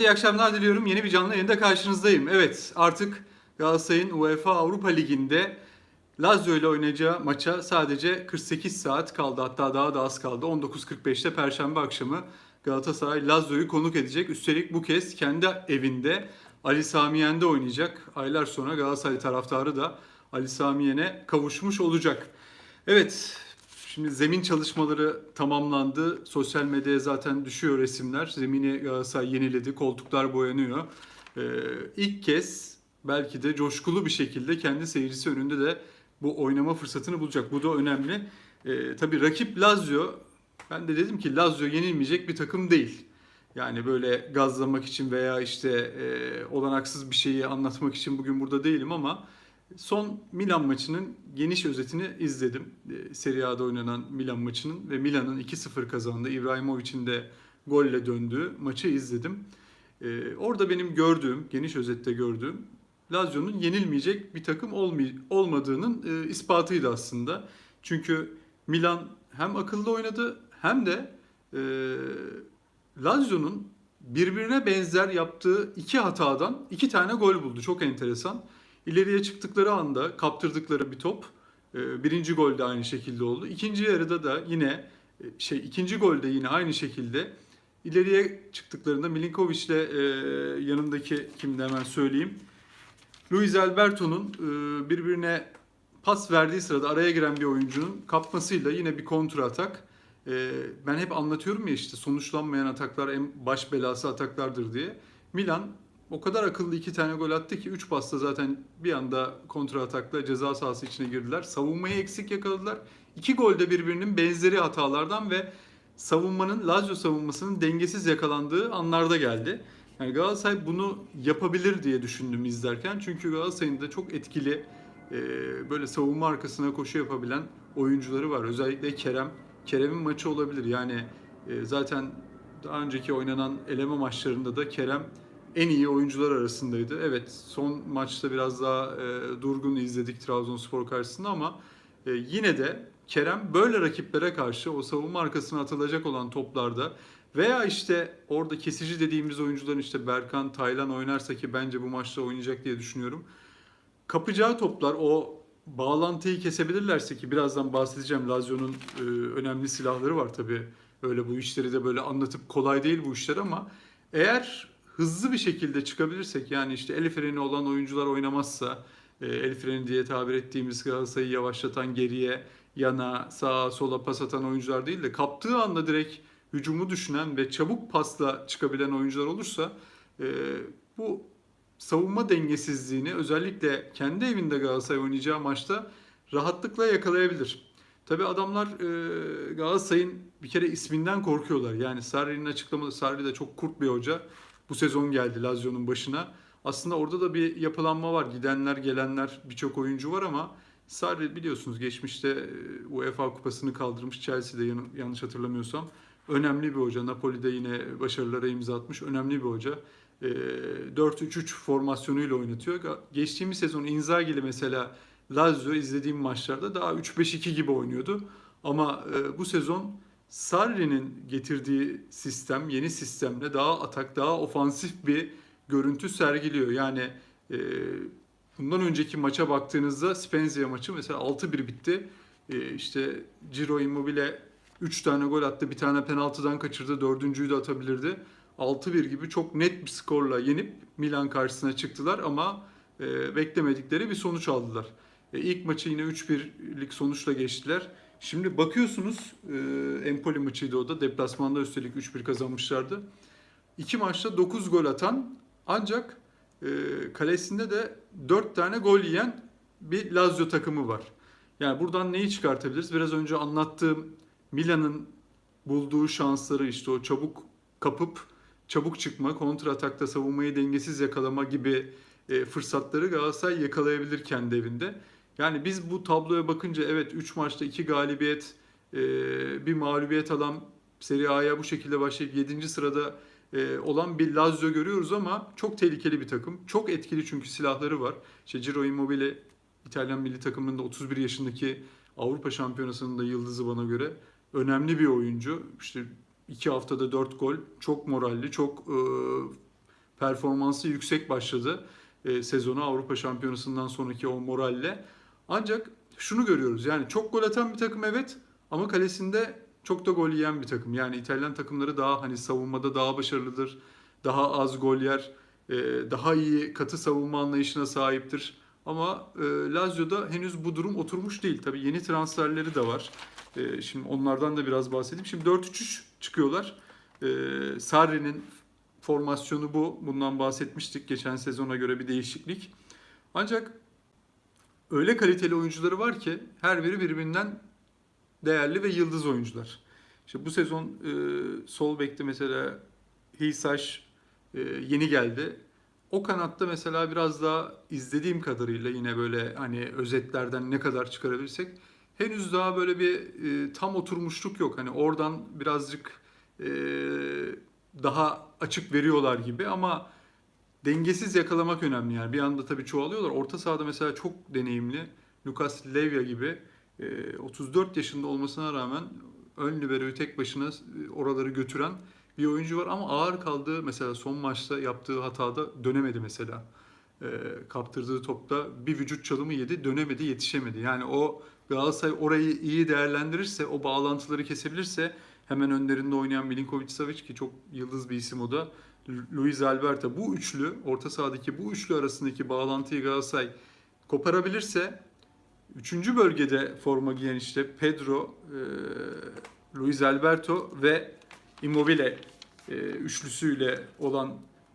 İyi akşamlar diliyorum. Yeni bir canlı yayında karşınızdayım. Evet artık Galatasaray'ın UEFA Avrupa Ligi'nde Lazio ile oynayacağı maça sadece 48 saat kaldı. Hatta daha da az kaldı. 19.45'te Perşembe akşamı Galatasaray Lazio'yu konuk edecek. Üstelik bu kez kendi evinde Ali Samiyen'de oynayacak. Aylar sonra Galatasaray taraftarı da Ali Samiyen'e kavuşmuş olacak. Evet, şimdi zemin çalışmaları tamamlandı. Sosyal medyaya zaten düşüyor resimler. Zemini Galatasaray yeniledi, koltuklar boyanıyor. Ee, ilk kez belki de coşkulu bir şekilde kendi seyircisi önünde de bu oynama fırsatını bulacak. Bu da önemli. Ee, tabii rakip Lazio, ben de dedim ki Lazio yenilmeyecek bir takım değil. Yani böyle gazlamak için veya işte e, olanaksız bir şeyi anlatmak için bugün burada değilim ama son Milan maçının geniş özetini izledim. E, Serie A'da oynanan Milan maçının ve Milan'ın 2-0 kazandığı, İbrahimovic'in de golle döndüğü maçı izledim. E, orada benim gördüğüm, geniş özette gördüğüm Lazio'nun yenilmeyecek bir takım olmadığının e, ispatıydı aslında. Çünkü Milan hem akıllı oynadı hem de e, Lazio'nun birbirine benzer yaptığı iki hatadan iki tane gol buldu. Çok enteresan. İleriye çıktıkları anda kaptırdıkları bir top. e, Birinci gol de aynı şekilde oldu. İkinci yarıda da yine e, şey ikinci golde yine aynı şekilde ileriye çıktıklarında Milinkovic ile e, yanındaki kimde hemen söyleyeyim. Luis Alberto'nun e, birbirine pas verdiği sırada araya giren bir oyuncunun kapmasıyla yine bir kontra atak. Ben hep anlatıyorum ya işte sonuçlanmayan ataklar en baş belası ataklardır diye. Milan o kadar akıllı iki tane gol attı ki 3 pasta zaten bir anda kontra atakla ceza sahası içine girdiler. Savunmayı eksik yakaladılar. İki gol de birbirinin benzeri hatalardan ve savunmanın Lazio savunmasının dengesiz yakalandığı anlarda geldi. Yani Galatasaray bunu yapabilir diye düşündüm izlerken. Çünkü Galatasaray'ın da çok etkili e, böyle savunma arkasına koşu yapabilen oyuncuları var. Özellikle Kerem. Kerem'in maçı olabilir. Yani e, zaten daha önceki oynanan eleme maçlarında da Kerem en iyi oyuncular arasındaydı. Evet son maçta biraz daha e, durgun izledik Trabzonspor karşısında ama e, yine de Kerem böyle rakiplere karşı o savunma arkasına atılacak olan toplarda veya işte orada kesici dediğimiz oyuncuların işte Berkan, Taylan oynarsa ki bence bu maçta oynayacak diye düşünüyorum. Kapacağı toplar o bağlantıyı kesebilirlerse ki birazdan bahsedeceğim Lazio'nun e, önemli silahları var tabii. Öyle bu işleri de böyle anlatıp kolay değil bu işler ama eğer hızlı bir şekilde çıkabilirsek yani işte el freni olan oyuncular oynamazsa e, el freni diye tabir ettiğimiz Galatasaray'ı yavaşlatan geriye yana sağa sola pas atan oyuncular değil de kaptığı anda direkt hücumu düşünen ve çabuk pasla çıkabilen oyuncular olursa e, bu savunma dengesizliğini özellikle kendi evinde Galatasaray oynayacağı maçta rahatlıkla yakalayabilir. Tabi adamlar e, Galatasaray'ın bir kere isminden korkuyorlar. Yani Sarri'nin açıklamaları, Sarri de çok kurt bir hoca. Bu sezon geldi Lazio'nun başına. Aslında orada da bir yapılanma var. Gidenler, gelenler, birçok oyuncu var ama Sarri biliyorsunuz geçmişte e, UEFA kupasını kaldırmış Chelsea'de yan- yanlış hatırlamıyorsam. Önemli bir hoca. Napoli'de yine başarılara imza atmış. Önemli bir hoca. E, 4-3-3 formasyonuyla oynatıyor. Geçtiğimiz sezon Inzaghi'li mesela Lazio izlediğim maçlarda daha 3-5-2 gibi oynuyordu. Ama e, bu sezon Sarri'nin getirdiği sistem, yeni sistemle daha atak, daha ofansif bir görüntü sergiliyor. Yani e, bundan önceki maça baktığınızda Spezia maçı mesela 6-1 bitti. E, işte Ciro Immobile 3 tane gol attı, bir tane penaltıdan kaçırdı, dördüncüyü de atabilirdi. 6-1 gibi çok net bir skorla yenip Milan karşısına çıktılar ama e, beklemedikleri bir sonuç aldılar. E, ilk maçı yine 3-1'lik sonuçla geçtiler. Şimdi bakıyorsunuz e, Empoli maçıydı o da. Deplasmanda üstelik 3-1 kazanmışlardı. İki maçta 9 gol atan ancak e, kalesinde de 4 tane gol yiyen bir Lazio takımı var. Yani buradan neyi çıkartabiliriz? Biraz önce anlattığım Milan'ın bulduğu şansları işte o çabuk kapıp çabuk çıkma, kontra atakta savunmayı dengesiz yakalama gibi e, fırsatları Galatasaray yakalayabilir kendi evinde. Yani biz bu tabloya bakınca evet 3 maçta 2 galibiyet, e, bir mağlubiyet alan Serie A'ya bu şekilde başlayıp 7. sırada e, olan bir Lazio görüyoruz ama çok tehlikeli bir takım. Çok etkili çünkü silahları var. İşte Ciro Immobile İtalyan milli takımında 31 yaşındaki Avrupa Şampiyonası'nın da yıldızı bana göre. Önemli bir oyuncu. İşte iki haftada 4 gol. Çok moralli, çok e, performansı yüksek başladı e, sezonu Avrupa Şampiyonası'ndan sonraki o moralle. Ancak şunu görüyoruz yani çok gol atan bir takım evet ama kalesinde çok da gol yiyen bir takım. Yani İtalyan takımları daha hani savunmada daha başarılıdır. Daha az gol yer. e, Daha iyi katı savunma anlayışına sahiptir. Ama e, Lazio'da henüz bu durum oturmuş değil. Tabii yeni transferleri de var. E, Şimdi onlardan da biraz bahsedeyim. Şimdi 4-3-3 çıkıyorlar. Sarri'nin formasyonu bu. Bundan bahsetmiştik. Geçen sezona göre bir değişiklik. Ancak öyle kaliteli oyuncuları var ki her biri birbirinden değerli ve yıldız oyuncular. İşte bu sezon e, sol bekte mesela Hisaş e, yeni geldi. O kanatta mesela biraz daha izlediğim kadarıyla yine böyle hani özetlerden ne kadar çıkarabilirsek henüz daha böyle bir e, tam oturmuşluk yok. Hani oradan birazcık e, daha açık veriyorlar gibi ama dengesiz yakalamak önemli yani. Bir anda tabii çoğalıyorlar. Orta sahada mesela çok deneyimli Lucas Levya gibi e, 34 yaşında olmasına rağmen ön liberoyu tek başına e, oraları götüren bir oyuncu var ama ağır kaldığı mesela son maçta yaptığı hatada dönemedi mesela. E, kaptırdığı topta bir vücut çalımı yedi, dönemedi, yetişemedi. Yani o Galatasaray orayı iyi değerlendirirse, o bağlantıları kesebilirse hemen önlerinde oynayan Milinkovic Savic ki çok yıldız bir isim o da. Luis Alberto bu üçlü, orta sahadaki bu üçlü arasındaki bağlantıyı Galatasaray koparabilirse Üçüncü bölgede forma giyen işte Pedro, e, Luis Alberto ve Immobile e, üçlüsüyle olan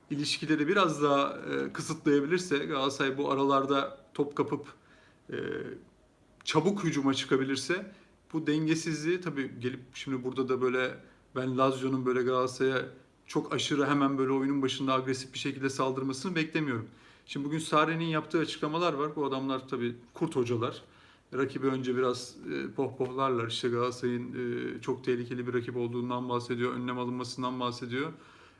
ilişkileri biraz daha e, kısıtlayabilirse Galatasaray bu aralarda top kapıp e, çabuk hücuma çıkabilirse bu dengesizliği tabii gelip şimdi burada da böyle ben Lazio'nun böyle Galatasaray'a çok aşırı hemen böyle oyunun başında agresif bir şekilde saldırmasını beklemiyorum. Şimdi bugün Sarri'nin yaptığı açıklamalar var. Bu adamlar tabii kurt hocalar. Rakibi önce biraz e, pohpohlarlar. İşte Galatasaray'ın e, çok tehlikeli bir rakip olduğundan bahsediyor. Önlem alınmasından bahsediyor.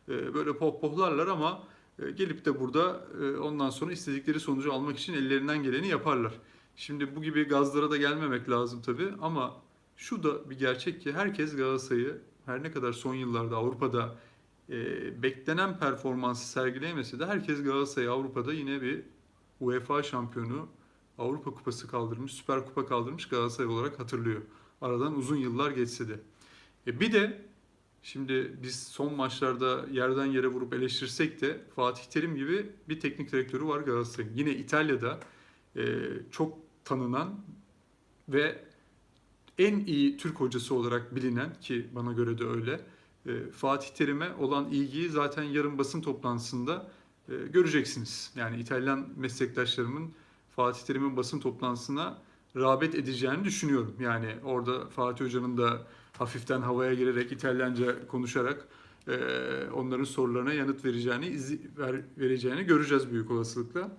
E, böyle pohpohlarlar ama e, gelip de burada e, ondan sonra istedikleri sonucu almak için ellerinden geleni yaparlar. Şimdi bu gibi gazlara da gelmemek lazım tabii ama şu da bir gerçek ki herkes Galatasaray'ı her ne kadar son yıllarda Avrupa'da e, beklenen performansı sergileyemese de herkes Galatasaray'ı Avrupa'da yine bir UEFA şampiyonu, Avrupa Kupası kaldırmış, Süper Kupa kaldırmış Galatasaray olarak hatırlıyor. Aradan uzun yıllar geçse de. E bir de şimdi biz son maçlarda yerden yere vurup eleştirsek de Fatih Terim gibi bir teknik direktörü var Galatasaray'ın. Yine İtalya'da e, çok tanınan ve en iyi Türk hocası olarak bilinen ki bana göre de öyle. E, Fatih Terim'e olan ilgiyi zaten yarın basın toplantısında e, göreceksiniz. Yani İtalyan meslektaşlarımın Fatih Terim'in basın toplantısına rağbet edeceğini düşünüyorum. Yani orada Fatih Hoca'nın da hafiften havaya girerek İtalyanca konuşarak e, onların sorularına yanıt vereceğini izi, ver, vereceğini göreceğiz büyük olasılıkla.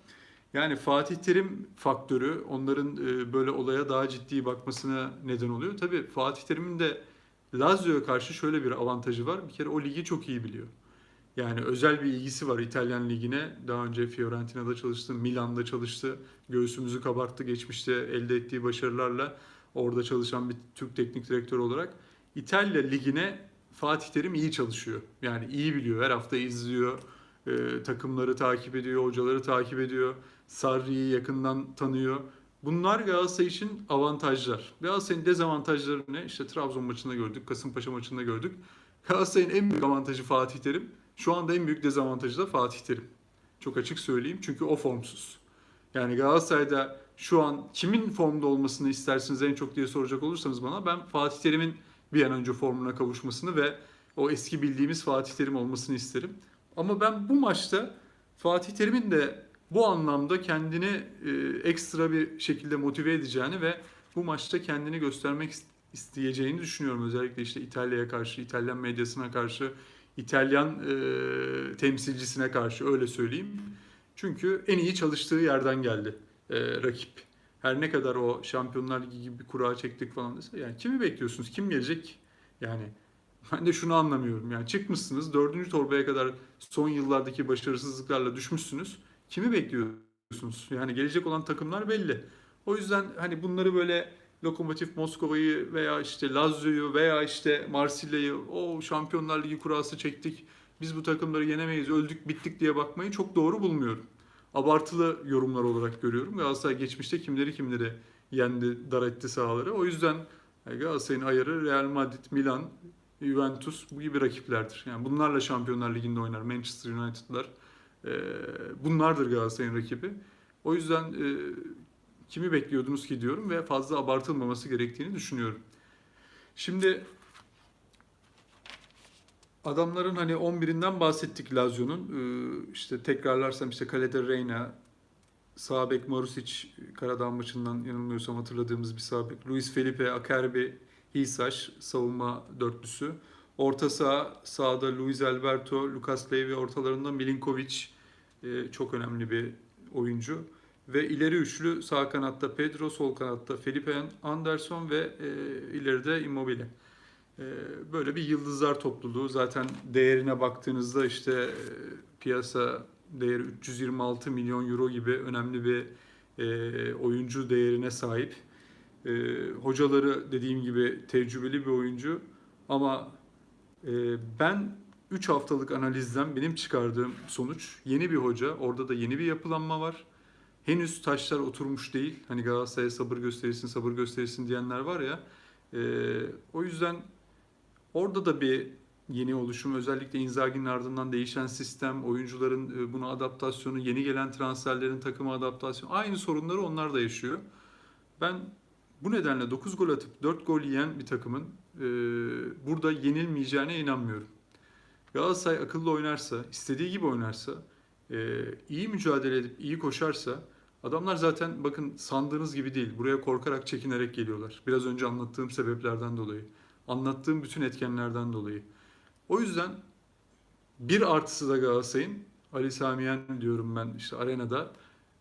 Yani Fatih Terim faktörü onların böyle olaya daha ciddi bakmasına neden oluyor. Tabii Fatih Terim'in de Lazio'ya karşı şöyle bir avantajı var. Bir kere o ligi çok iyi biliyor. Yani özel bir ilgisi var İtalyan ligine. Daha önce Fiorentina'da çalıştı, Milan'da çalıştı. Göğsümüzü kabarttı geçmişte elde ettiği başarılarla orada çalışan bir Türk teknik direktör olarak. İtalya ligine Fatih Terim iyi çalışıyor. Yani iyi biliyor. Her hafta izliyor. e, takımları takip ediyor, hocaları takip ediyor. Sarri'yi yakından tanıyor. Bunlar Galatasaray için avantajlar. Galatasaray'ın dezavantajları ne? İşte Trabzon maçında gördük, Kasımpaşa maçında gördük. Galatasaray'ın en büyük avantajı Fatih Terim. Şu anda en büyük dezavantajı da Fatih Terim. Çok açık söyleyeyim çünkü o formsuz. Yani Galatasaray'da şu an kimin formda olmasını istersiniz en çok diye soracak olursanız bana ben Fatih Terim'in bir an önce formuna kavuşmasını ve o eski bildiğimiz Fatih Terim olmasını isterim. Ama ben bu maçta Fatih Terim'in de bu anlamda kendini e, ekstra bir şekilde motive edeceğini ve bu maçta kendini göstermek ist- isteyeceğini düşünüyorum. Özellikle işte İtalya'ya karşı, İtalyan medyasına karşı, İtalyan e, temsilcisine karşı öyle söyleyeyim. Çünkü en iyi çalıştığı yerden geldi e, rakip. Her ne kadar o Şampiyonlar Ligi gibi bir kura çektik falan dese yani kimi bekliyorsunuz? Kim gelecek? Yani ben de şunu anlamıyorum. Yani çıkmışsınız dördüncü torbaya kadar son yıllardaki başarısızlıklarla düşmüşsünüz. Kimi bekliyorsunuz? Yani gelecek olan takımlar belli. O yüzden hani bunları böyle Lokomotiv Moskova'yı veya işte Lazio'yu veya işte Marsilya'yı o Şampiyonlar Ligi kurası çektik. biz bu takımları yenemeyiz, öldük, bittik diye bakmayı çok doğru bulmuyorum. Abartılı yorumlar olarak görüyorum. Galatasaray geçmişte kimleri kimleri yendi, dar etti sahaları. O yüzden Galatasaray'ın ayarı Real Madrid, Milan, Juventus bu gibi rakiplerdir. Yani bunlarla Şampiyonlar Ligi'nde oynar. Manchester United'lar. E, bunlardır Galatasaray'ın rakibi. O yüzden e, kimi bekliyordunuz ki diyorum ve fazla abartılmaması gerektiğini düşünüyorum. Şimdi adamların hani 11'inden bahsettik Lazio'nun. Ee, işte tekrarlarsam işte kalede Reyna, sağ bek Marusic Karadağ maçından yanılmıyorsam hatırladığımız bir sağ bek. Luis Felipe, Akerbi, Hisaş savunma dörtlüsü. Orta saha sağda Luis Alberto, Lucas Leiva ortalarında Milinkovic e, çok önemli bir oyuncu. Ve ileri üçlü sağ kanatta Pedro, sol kanatta Felipe Anderson ve e, ileride Immobile. E, böyle bir yıldızlar topluluğu. Zaten değerine baktığınızda işte piyasa değeri 326 milyon euro gibi önemli bir oyuncu değerine sahip. Hocaları dediğim gibi tecrübeli bir oyuncu ama ben 3 haftalık analizden benim çıkardığım sonuç yeni bir hoca. Orada da yeni bir yapılanma var. Henüz taşlar oturmuş değil. Hani Galatasaray'a sabır gösterirsin, sabır gösterirsin diyenler var ya. E, o yüzden orada da bir yeni oluşum, özellikle Inzaghi'nin ardından değişen sistem, oyuncuların e, buna adaptasyonu, yeni gelen transferlerin takıma adaptasyonu, aynı sorunları onlar da yaşıyor. Ben bu nedenle 9 gol atıp 4 gol yiyen bir takımın e, burada yenilmeyeceğine inanmıyorum. Galatasaray akıllı oynarsa, istediği gibi oynarsa, e, iyi mücadele edip iyi koşarsa adamlar zaten bakın sandığınız gibi değil. Buraya korkarak, çekinerek geliyorlar. Biraz önce anlattığım sebeplerden dolayı. Anlattığım bütün etkenlerden dolayı. O yüzden bir artısı da Galatasaray'ın Ali Samiyen diyorum ben işte arenada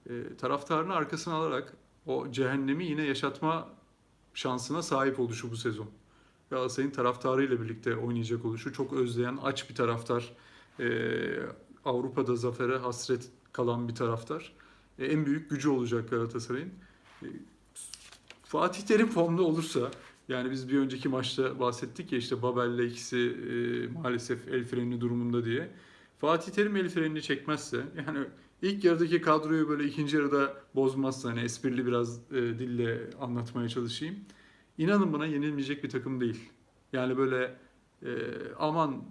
e, taraftarını arkasına alarak o cehennemi yine yaşatma şansına sahip oluşu bu sezon. Galatasaray'ın taraftarıyla birlikte oynayacak oluşu çok özleyen aç bir taraftar. E, Avrupa'da zafere hasret kalan bir taraftar. E, en büyük gücü olacak Galatasaray'ın. E, Fatih Terim formda olursa yani biz bir önceki maçta bahsettik ya işte Babel'le ikisi e, maalesef el freni durumunda diye. Fatih Terim el frenini çekmezse yani ilk yarıdaki kadroyu böyle ikinci yarıda bozmazsa hani esprili biraz e, dille anlatmaya çalışayım. İnanın bana yenilmeyecek bir takım değil. Yani böyle e, aman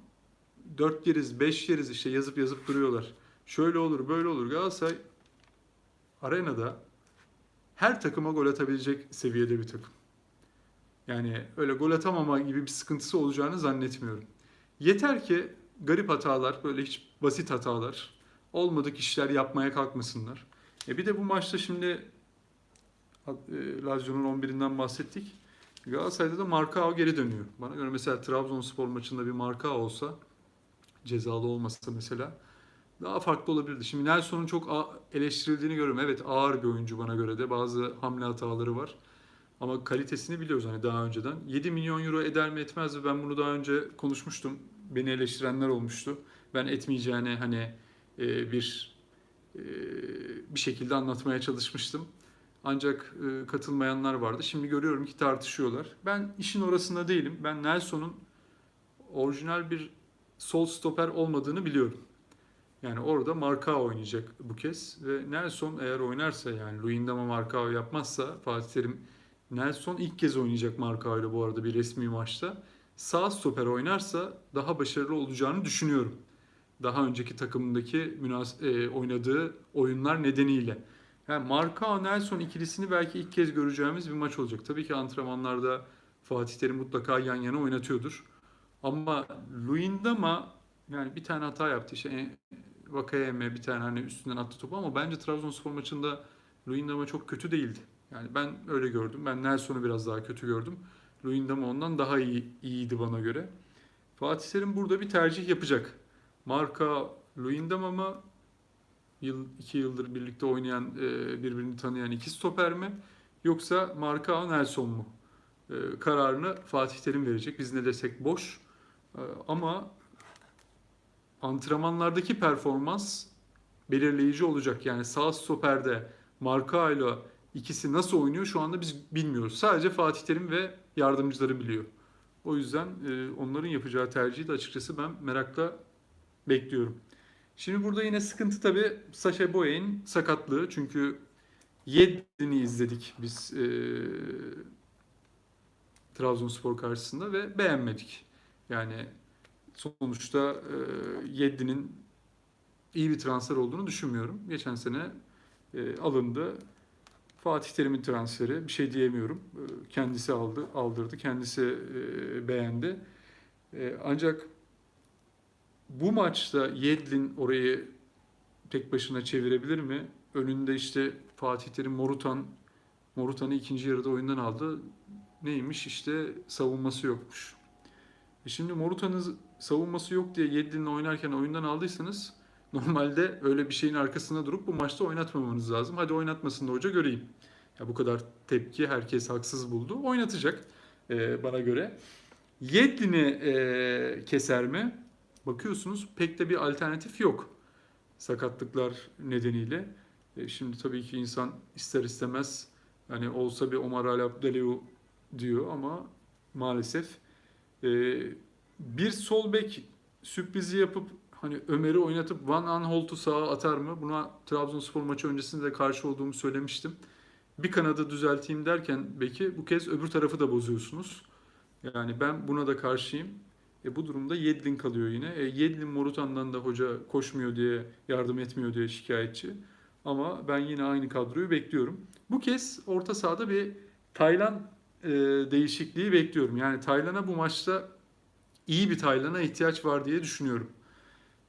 dört yeriz, beş yeriz işte yazıp yazıp duruyorlar. Şöyle olur, böyle olur. Galatasaray arenada her takıma gol atabilecek seviyede bir takım. Yani öyle gol atamama gibi bir sıkıntısı olacağını zannetmiyorum. Yeter ki garip hatalar, böyle hiç basit hatalar, olmadık işler yapmaya kalkmasınlar. E bir de bu maçta şimdi e, Lazio'nun 11'inden bahsettik. Galatasaray'da da Markao geri dönüyor. Bana göre mesela Trabzonspor maçında bir Markao olsa, cezalı olmasa mesela daha farklı olabilirdi. Şimdi Nelson'un çok eleştirildiğini görüyorum. Evet ağır bir oyuncu bana göre de. Bazı hamle hataları var. Ama kalitesini biliyoruz hani daha önceden. 7 milyon euro eder mi etmez mi? Ben bunu daha önce konuşmuştum. Beni eleştirenler olmuştu. Ben etmeyeceğini hani e, bir e, bir şekilde anlatmaya çalışmıştım. Ancak e, katılmayanlar vardı. Şimdi görüyorum ki tartışıyorlar. Ben işin orasında değilim. Ben Nelson'un orijinal bir sol stoper olmadığını biliyorum. Yani orada Markao oynayacak bu kez ve Nelson eğer oynarsa yani Luyendama Markao yapmazsa Fatih Terim Nelson ilk kez oynayacak Markao ile bu arada bir resmi maçta. Sağ stoper oynarsa daha başarılı olacağını düşünüyorum. Daha önceki takımındaki münas e, oynadığı oyunlar nedeniyle. Yani Markao Nelson ikilisini belki ilk kez göreceğimiz bir maç olacak. Tabii ki antrenmanlarda Fatih Terim mutlaka yan yana oynatıyordur. Ama Luyendama yani bir tane hata yaptı. İşte e, Vakayeme bir tane hani üstünden attı topu ama bence Trabzonspor maçında Luyendama çok kötü değildi. Yani ben öyle gördüm. Ben Nelson'u biraz daha kötü gördüm. Luyendama ondan daha iyi iyiydi bana göre. Fatih Terim burada bir tercih yapacak. Marka Luyendama mı? Yıl, iki yıldır birlikte oynayan, e, birbirini tanıyan iki stoper mi? Yoksa Marka Nelson mu? E, kararını Fatih Terim verecek. Biz ne desek boş. E, ama antrenmanlardaki performans belirleyici olacak. Yani sağ stoperde Marka ile ikisi nasıl oynuyor şu anda biz bilmiyoruz. Sadece Fatih Terim ve yardımcıları biliyor. O yüzden e, onların yapacağı tercihi de açıkçası ben merakla bekliyorum. Şimdi burada yine sıkıntı tabii Sacha Boey'in sakatlığı. Çünkü Yedlin'i izledik biz e, Trabzonspor karşısında ve beğenmedik. Yani sonuçta e, Yedlin'in iyi bir transfer olduğunu düşünmüyorum. Geçen sene e, alındı. Fatih Terim'in transferi bir şey diyemiyorum. E, Kendisi aldı, aldırdı, kendisi e, beğendi. E, ancak bu maçta Yedlin orayı tek başına çevirebilir mi? Önünde işte Fatih Terim Morutan Morutan'ı ikinci yarıda oyundan aldı. Neymiş işte savunması yokmuş. E şimdi Morutan'ın savunması yok diye Yedlin'le oynarken oyundan aldıysanız normalde öyle bir şeyin arkasında durup bu maçta oynatmamanız lazım. Hadi oynatmasın da hoca göreyim. Ya bu kadar tepki herkes haksız buldu. Oynatacak e, bana göre. Yedlin'i e, keser mi? Bakıyorsunuz pek de bir alternatif yok. Sakatlıklar nedeniyle. E, şimdi tabii ki insan ister istemez hani olsa bir Omar Ali Abdelevu diyor ama maalesef e, bir sol bek sürprizi yapıp hani Ömer'i oynatıp Van Aanholt'u sağa atar mı? Buna Trabzonspor maçı öncesinde de karşı olduğumu söylemiştim. Bir kanadı düzelteyim derken belki bu kez öbür tarafı da bozuyorsunuz. Yani ben buna da karşıyım. E bu durumda Yedlin kalıyor yine. E Yedlin Morutan'dan da hoca koşmuyor diye, yardım etmiyor diye şikayetçi. Ama ben yine aynı kadroyu bekliyorum. Bu kez orta sahada bir Taylan e, değişikliği bekliyorum. Yani Taylan'a bu maçta iyi bir Taylan'a ihtiyaç var diye düşünüyorum.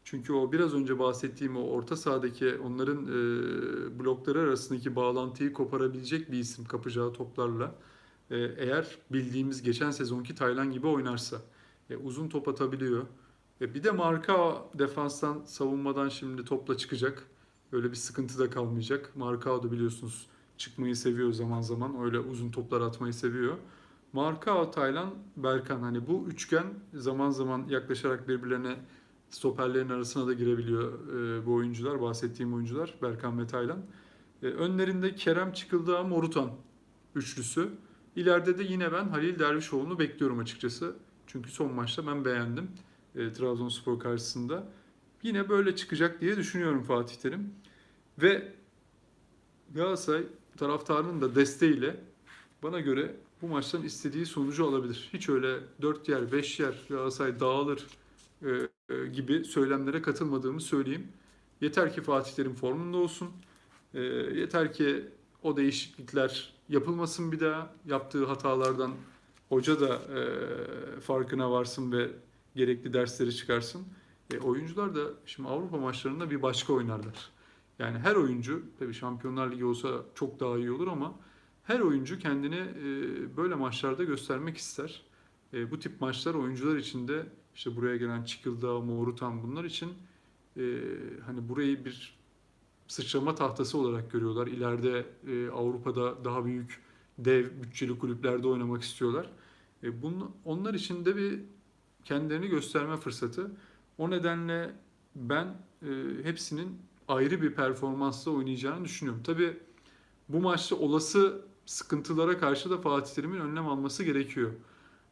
Çünkü o biraz önce bahsettiğim o orta sahadaki onların e, blokları arasındaki bağlantıyı koparabilecek bir isim kapacağı toplarla. E, eğer bildiğimiz geçen sezonki Taylan gibi oynarsa. E, uzun top atabiliyor. E, bir de marka defanstan savunmadan şimdi topla çıkacak. Öyle bir sıkıntı da kalmayacak. Marka da biliyorsunuz çıkmayı seviyor zaman zaman. Öyle uzun toplar atmayı seviyor. Marka, Taylan, Berkan hani bu üçgen zaman zaman yaklaşarak birbirlerine stoperlerin arasına da girebiliyor e, bu oyuncular. Bahsettiğim oyuncular Berkan ve Taylan. E, önlerinde Kerem Çıkıldağ, Morutan üçlüsü. İleride de yine ben Halil Dervişoğlu'nu bekliyorum açıkçası. Çünkü son maçta ben beğendim e, Trabzonspor karşısında. Yine böyle çıkacak diye düşünüyorum Fatih Terim. Ve Galatasaray taraftarının da desteğiyle bana göre bu maçtan istediği sonucu alabilir. Hiç öyle 4 yer, 5 yer Galatasaray dağılır e, e, gibi söylemlere katılmadığımı söyleyeyim. Yeter ki Fatih Terim formunda olsun. E, yeter ki o değişiklikler yapılmasın bir daha. Yaptığı hatalardan hoca da e, farkına varsın ve gerekli dersleri çıkarsın. E, oyuncular da şimdi Avrupa maçlarında bir başka oynarlar. Yani her oyuncu tabii Şampiyonlar Ligi olsa çok daha iyi olur ama her oyuncu kendini e, böyle maçlarda göstermek ister. E, bu tip maçlar oyuncular için de işte buraya gelen Çıkıldağ, Morutan bunlar için e, hani burayı bir sıçrama tahtası olarak görüyorlar. İleride e, Avrupa'da daha büyük dev bütçeli kulüplerde oynamak istiyorlar. E, bunun, onlar için de bir kendilerini gösterme fırsatı. O nedenle ben e, hepsinin ayrı bir performansla oynayacağını düşünüyorum. Tabii bu maçta olası sıkıntılara karşı da Fatih Terim'in önlem alması gerekiyor.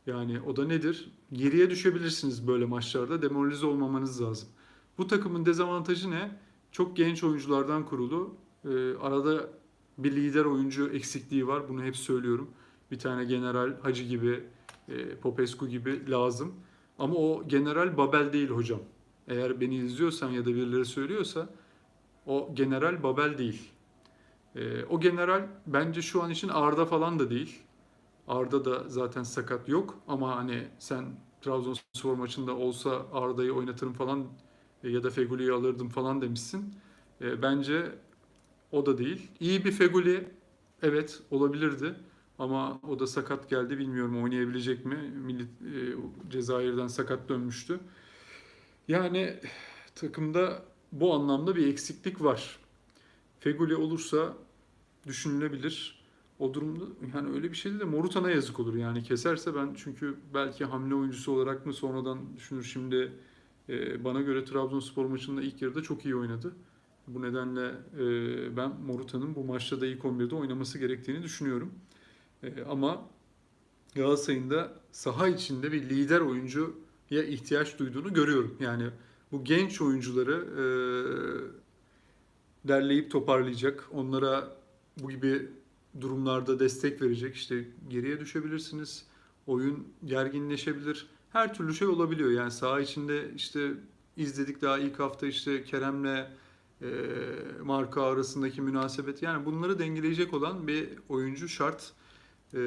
Yani o da nedir? Geriye düşebilirsiniz böyle maçlarda. Demoralize olmamanız lazım. Bu takımın dezavantajı ne? Çok genç oyunculardan kurulu. Ee, arada bir lider oyuncu eksikliği var. Bunu hep söylüyorum. Bir tane General Hacı gibi, e, Popescu gibi lazım. Ama o General Babel değil hocam. Eğer beni izliyorsan ya da birileri söylüyorsa o General Babel değil. Ee, o General bence şu an için Arda falan da değil. Arda da zaten sakat yok ama hani sen Trabzonspor maçında olsa Arda'yı oynatırım falan e, ya da Feguli'yi alırdım falan demişsin. E, bence o da değil. İyi bir Feguli evet olabilirdi ama o da sakat geldi bilmiyorum oynayabilecek mi? Milli e, Cezayir'den sakat dönmüştü. Yani takımda bu anlamda bir eksiklik var. Feguli olursa düşünülebilir. O durumda yani öyle bir şeyde de Morutan'a yazık olur yani keserse ben çünkü belki hamle oyuncusu olarak mı sonradan düşünür şimdi e, bana göre Trabzonspor maçında ilk yarıda çok iyi oynadı. Bu nedenle e, ben Morutan'ın bu maçta da ilk 11'de oynaması gerektiğini düşünüyorum. E, ama Galatasaray'ın da saha içinde bir lider oyuncuya ihtiyaç duyduğunu görüyorum. Yani bu genç oyuncuları e, derleyip toparlayacak. Onlara bu gibi durumlarda destek verecek. İşte geriye düşebilirsiniz. Oyun gerginleşebilir. Her türlü şey olabiliyor. Yani saha içinde işte izledik daha ilk hafta işte Kerem'le marka arasındaki münasebet. Yani bunları dengeleyecek olan bir oyuncu şart. E,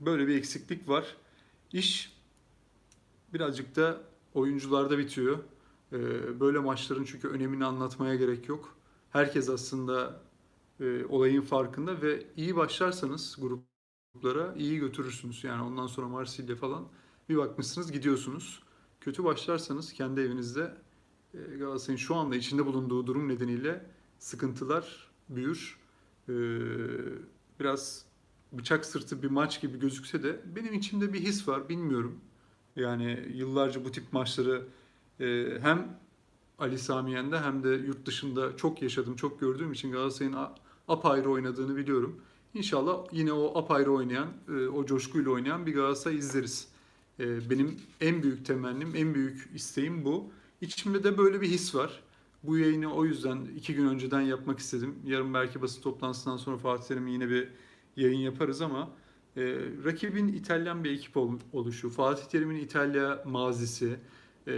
böyle bir eksiklik var. İş birazcık da oyuncularda bitiyor. E, böyle maçların çünkü önemini anlatmaya gerek yok. Herkes aslında e, olayın farkında ve iyi başlarsanız gruplara iyi götürürsünüz. Yani ondan sonra Marsilya falan bir bakmışsınız gidiyorsunuz. Kötü başlarsanız kendi evinizde e, Galatasaray'ın şu anda içinde bulunduğu durum nedeniyle sıkıntılar büyür. E, biraz bıçak sırtı bir maç gibi gözükse de benim içimde bir his var bilmiyorum. Yani yıllarca bu tip maçları e, hem Ali Sami Yen'de hem de yurt dışında çok yaşadım, çok gördüğüm için Galatasaray'ın apayrı oynadığını biliyorum. İnşallah yine o apayrı oynayan, e, o coşkuyla oynayan bir Galatasaray izleriz. E, Benim en büyük temennim, en büyük isteğim bu. İçimde de böyle bir his var. Bu yayını o yüzden iki gün önceden yapmak istedim. Yarın belki basın toplantısından sonra Fatih Terim'in yine bir yayın yaparız ama e, rakibin İtalyan bir ekip ol- oluşu, Fatih Terim'in İtalya mazisi e,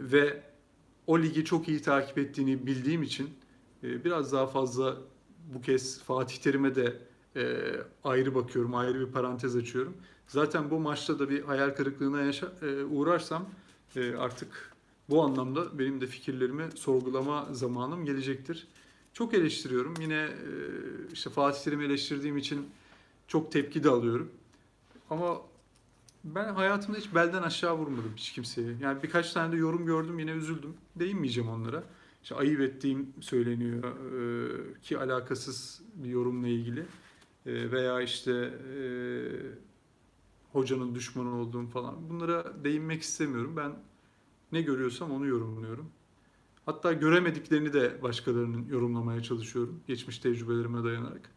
ve o ligi çok iyi takip ettiğini bildiğim için e, biraz daha fazla bu kez Fatih Terim'e de e, ayrı bakıyorum, ayrı bir parantez açıyorum. Zaten bu maçta da bir hayal kırıklığına yaşa, e, uğrarsam e, artık bu anlamda benim de fikirlerimi sorgulama zamanım gelecektir. Çok eleştiriyorum. Yine e, işte Fatih Terim'i eleştirdiğim için çok tepki de alıyorum. Ama ben hayatımda hiç belden aşağı vurmadım hiç kimseye. Yani birkaç tane de yorum gördüm yine üzüldüm. Değinmeyeceğim onlara. İşte ayıp ettiğim söyleniyor e, ki alakasız bir yorumla ilgili. E, veya işte hocanın düşmanı olduğum falan. Bunlara değinmek istemiyorum. Ben ne görüyorsam onu yorumluyorum. Hatta göremediklerini de başkalarının yorumlamaya çalışıyorum. Geçmiş tecrübelerime dayanarak.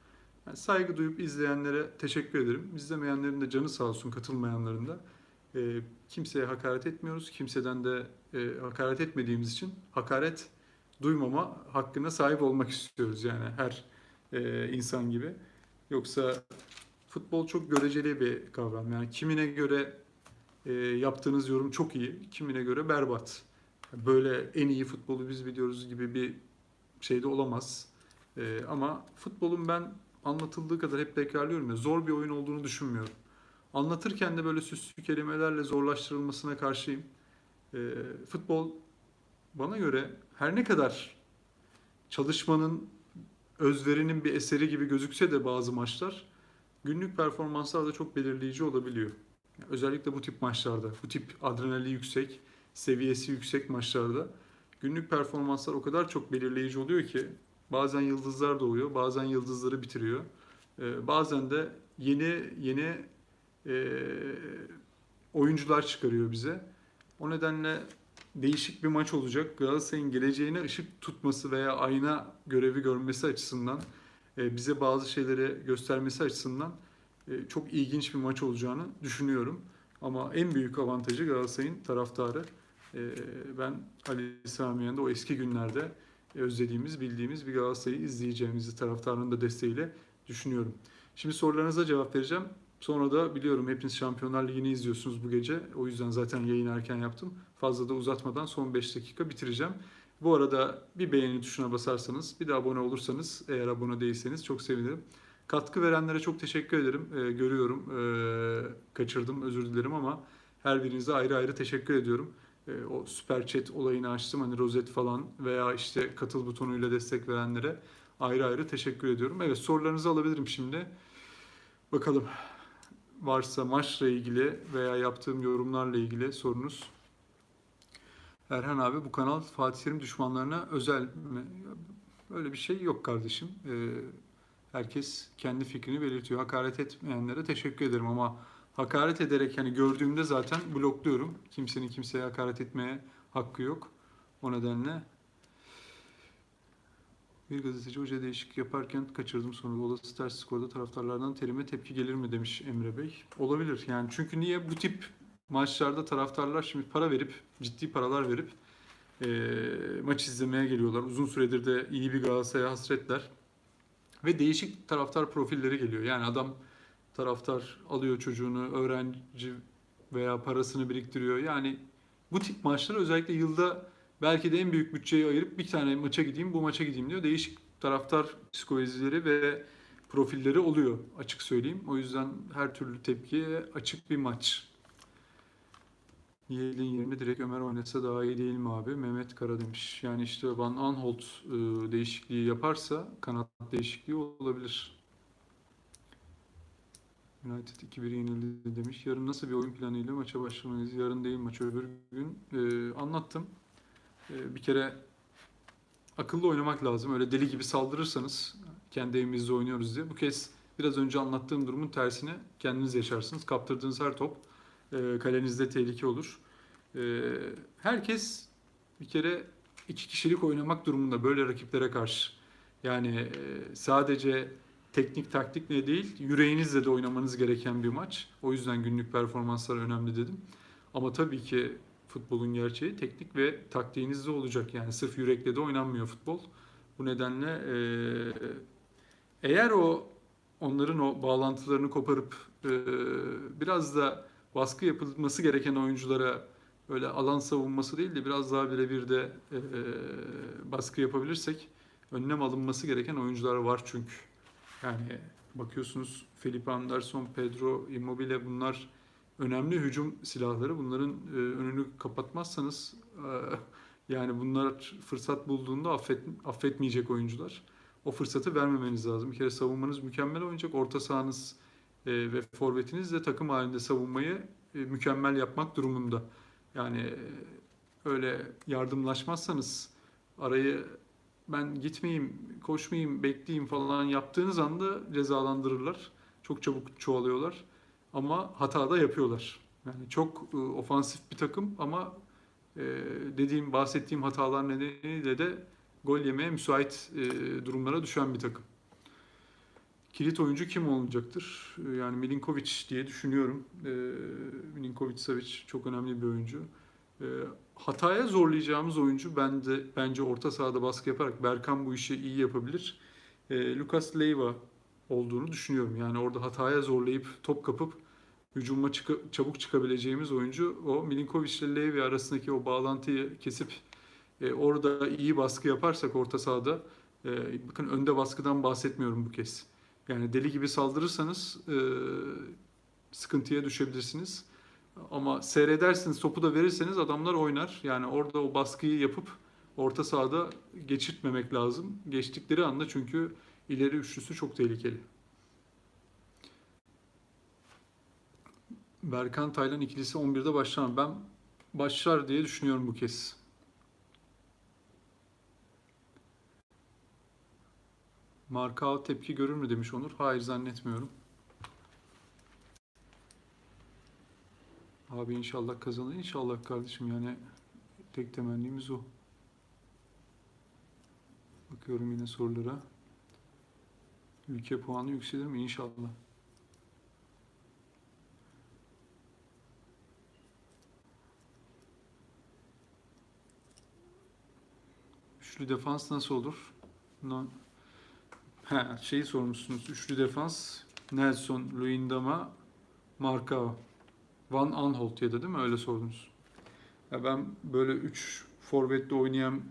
Yani saygı duyup izleyenlere teşekkür ederim. İzlemeyenlerin de canı sağ olsun, katılmayanların da. Ee, kimseye hakaret etmiyoruz. Kimseden de e, hakaret etmediğimiz için hakaret duymama hakkına sahip olmak istiyoruz yani her e, insan gibi. Yoksa futbol çok göreceli bir kavram. Yani kimine göre e, yaptığınız yorum çok iyi, kimine göre berbat. Böyle en iyi futbolu biz biliyoruz gibi bir şey de olamaz. E, ama futbolun ben anlatıldığı kadar hep tekrarlıyorum ya zor bir oyun olduğunu düşünmüyorum. Anlatırken de böyle süslü kelimelerle zorlaştırılmasına karşıyım. E, futbol bana göre her ne kadar çalışmanın, özverinin bir eseri gibi gözükse de bazı maçlar günlük performanslar da çok belirleyici olabiliyor. Özellikle bu tip maçlarda, bu tip adrenali yüksek, seviyesi yüksek maçlarda günlük performanslar o kadar çok belirleyici oluyor ki bazen yıldızlar doğuyor, bazen yıldızları bitiriyor. Ee, bazen de yeni yeni e, oyuncular çıkarıyor bize. O nedenle değişik bir maç olacak. Galatasaray'ın geleceğine ışık tutması veya ayna görevi görmesi açısından e, bize bazı şeyleri göstermesi açısından çok ilginç bir maç olacağını düşünüyorum. Ama en büyük avantajı Galatasaray'ın taraftarı. E, Ben Ali Sami Yen'de o eski günlerde özlediğimiz, bildiğimiz bir Galatasaray'ı izleyeceğimizi taraftarının da desteğiyle düşünüyorum. Şimdi sorularınıza cevap vereceğim. Sonra da biliyorum hepiniz Şampiyonlar Ligi'ni izliyorsunuz bu gece. O yüzden zaten yayını erken yaptım. Fazla da uzatmadan son 5 dakika bitireceğim. Bu arada bir beğeni tuşuna basarsanız, bir de abone olursanız, eğer abone değilseniz çok sevinirim. Katkı verenlere çok teşekkür ederim. Ee, görüyorum, ee, kaçırdım, özür dilerim ama her birinize ayrı ayrı teşekkür ediyorum. Ee, o süper chat olayını açtım, hani rozet falan veya işte katıl butonuyla destek verenlere ayrı ayrı teşekkür ediyorum. Evet, sorularınızı alabilirim şimdi. Bakalım varsa maçla ilgili veya yaptığım yorumlarla ilgili sorunuz. Erhan abi bu kanal Fatih Terim düşmanlarına özel mi? Öyle bir şey yok kardeşim. Ee, herkes kendi fikrini belirtiyor. Hakaret etmeyenlere teşekkür ederim ama hakaret ederek hani gördüğümde zaten blokluyorum. Kimsenin kimseye hakaret etmeye hakkı yok. O nedenle bir gazeteci hoca değişiklik yaparken kaçırdım sonra olası ters skorda taraftarlardan terime tepki gelir mi demiş Emre Bey. Olabilir yani çünkü niye bu tip maçlarda taraftarlar şimdi para verip ciddi paralar verip e, maç izlemeye geliyorlar. Uzun süredir de iyi bir Galatasaray'a hasretler. Ve değişik taraftar profilleri geliyor. Yani adam taraftar alıyor çocuğunu, öğrenci veya parasını biriktiriyor. Yani bu tip maçlara özellikle yılda belki de en büyük bütçeyi ayırıp bir tane maça gideyim, bu maça gideyim diyor. Değişik taraftar psikolojileri ve profilleri oluyor açık söyleyeyim. O yüzden her türlü tepkiye açık bir maç. Yel'in yerine direkt Ömer oynasa daha iyi değil mi abi? Mehmet Kara demiş. Yani işte Van Aanholt e, değişikliği yaparsa kanat değişikliği olabilir. United 2-1 yenildi demiş. Yarın nasıl bir oyun planıyla maça başlamalıyız? Yarın değil maç öbür gün. E, anlattım. E, bir kere akıllı oynamak lazım. Öyle deli gibi saldırırsanız kendi evimizde oynuyoruz diye. Bu kez biraz önce anlattığım durumun tersine kendiniz yaşarsınız. Kaptırdığınız her top e, kalenizde tehlike olur. E, herkes bir kere iki kişilik oynamak durumunda böyle rakiplere karşı. Yani e, sadece teknik taktikle değil, yüreğinizle de oynamanız gereken bir maç. O yüzden günlük performanslar önemli dedim. Ama tabii ki futbolun gerçeği teknik ve taktiğinizde olacak. Yani sırf yürekle de oynanmıyor futbol. Bu nedenle e, eğer o onların o bağlantılarını koparıp e, biraz da baskı yapılması gereken oyunculara öyle alan savunması değil de biraz daha birebir de e, baskı yapabilirsek önlem alınması gereken oyuncular var çünkü. Yani bakıyorsunuz Felipe Anderson, Pedro Immobile bunlar önemli hücum silahları. Bunların e, önünü kapatmazsanız e, yani bunlar fırsat bulduğunda affet, affetmeyecek oyuncular. O fırsatı vermemeniz lazım. Bir kere savunmanız mükemmel oynayacak. Orta sahanız e, ve forvetiniz de takım halinde savunmayı e, mükemmel yapmak durumunda. Yani e, öyle yardımlaşmazsanız arayı ben gitmeyeyim, koşmayayım, bekleyeyim falan yaptığınız anda cezalandırırlar. Çok çabuk çoğalıyorlar. Ama hata da yapıyorlar. Yani çok ofansif bir takım ama dediğim, bahsettiğim hatalar nedeniyle de gol yemeye müsait durumlara düşen bir takım. Kilit oyuncu kim olacaktır? Yani Milinkovic diye düşünüyorum. E, Milinkovic Savic çok önemli bir oyuncu. E, hataya zorlayacağımız oyuncu bence bence orta sahada baskı yaparak Berkan bu işi iyi yapabilir. E, Lucas Leiva olduğunu düşünüyorum. Yani orada hataya zorlayıp top kapıp hücuma çıka- çabuk çıkabileceğimiz oyuncu o Milinkovic ile Levy arasındaki o bağlantıyı kesip e, orada iyi baskı yaparsak orta sahada e, bakın önde baskıdan bahsetmiyorum bu kez. Yani deli gibi saldırırsanız e, sıkıntıya düşebilirsiniz. Ama seyredersiniz, topu da verirseniz adamlar oynar. Yani orada o baskıyı yapıp orta sahada geçirtmemek lazım. Geçtikleri anda çünkü ileri üçlüsü çok tehlikeli. Berkan Taylan ikilisi 11'de başlar. Ben başlar diye düşünüyorum bu kez. Marka tepki görür mü demiş Onur. Hayır zannetmiyorum. Abi inşallah kazanır. İnşallah kardeşim yani tek temennimiz o. Bakıyorum yine sorulara. Ülke puanı yükselir mi? İnşallah. Üçlü defans nasıl olur? No. Ha, şeyi sormuşsunuz. Üçlü defans Nelson, Luyendama, Markao. Van Aanholt ya da değil mi? Öyle sordunuz. Ya ben böyle 3 forvetle oynayan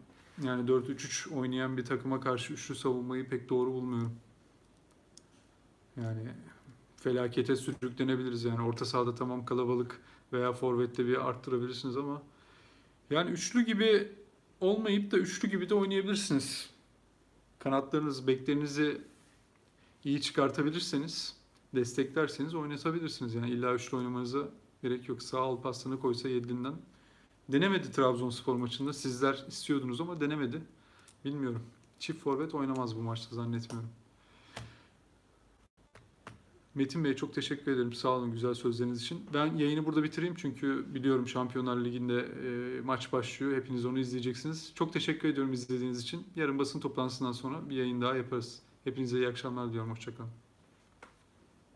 yani 4-3-3 oynayan bir takıma karşı üçlü savunmayı pek doğru bulmuyorum. Yani felakete sürüklenebiliriz yani orta sahada tamam kalabalık veya forvette bir arttırabilirsiniz ama yani üçlü gibi olmayıp da üçlü gibi de oynayabilirsiniz. Kanatlarınız, beklerinizi iyi çıkartabilirseniz, desteklerseniz oynatabilirsiniz. Yani illa üçlü oynamanıza gerek yok. Sağ al pasını koysa Yedlin'den. Denemedi Trabzonspor maçında. Sizler istiyordunuz ama denemedi. Bilmiyorum. Çift forvet oynamaz bu maçta zannetmiyorum. Metin Bey çok teşekkür ederim. Sağ olun güzel sözleriniz için. Ben yayını burada bitireyim çünkü biliyorum Şampiyonlar Ligi'nde e, maç başlıyor. Hepiniz onu izleyeceksiniz. Çok teşekkür ediyorum izlediğiniz için. Yarın basın toplantısından sonra bir yayın daha yaparız. Hepinize iyi akşamlar diliyorum. Hoşçakalın.